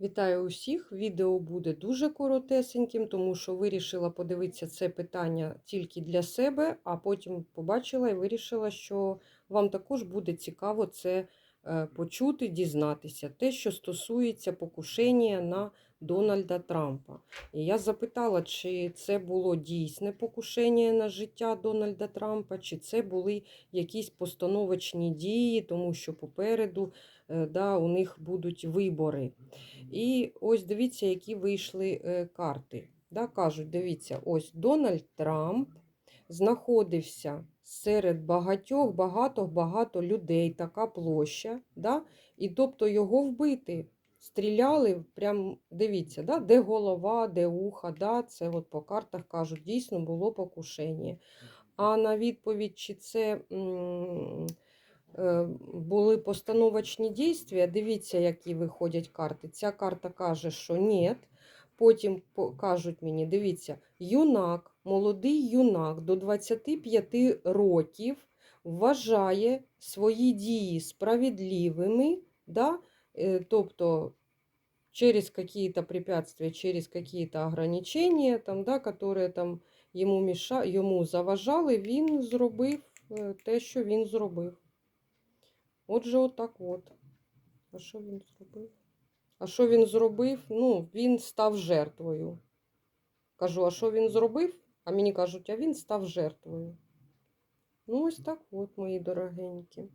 Вітаю усіх! Відео буде дуже коротесеньким, тому що вирішила подивитися це питання тільки для себе, а потім побачила і вирішила, що вам також буде цікаво це почути, дізнатися. Те, що стосується покушення на Дональда Трампа. І я запитала, чи це було дійсне покушення на життя Дональда Трампа, чи це були якісь постановочні дії, тому що попереду е, да, у них будуть вибори. І ось дивіться, які вийшли е, карти. Да, кажуть, дивіться, ось Дональд Трамп знаходився серед багатьох, багато-багато людей, така площа, да, і тобто його вбити. Стріляли, прям дивіться, да, де голова, де ухо, да, це от по картах кажуть, дійсно було покушення. А на відповідь, чи це е, були постановочні дійства, дивіться, які виходять карти. Ця карта каже, що ні. Потім кажуть мені, дивіться, юнак, молодий юнак до 25 років вважає свої дії справедливими, да? е, тобто через какие-то препятствия, через какие-то ограничения, там, да, которые там йому, міша... йому заважали, він зробив е, те, що він зробив. Отже, отак от. А що він зробив? А що він зробив? Ну, він став жертвою. Кажу, а що він зробив? А мені кажуть, а він став жертвою. Ну, ось так от, мої дорогенькі.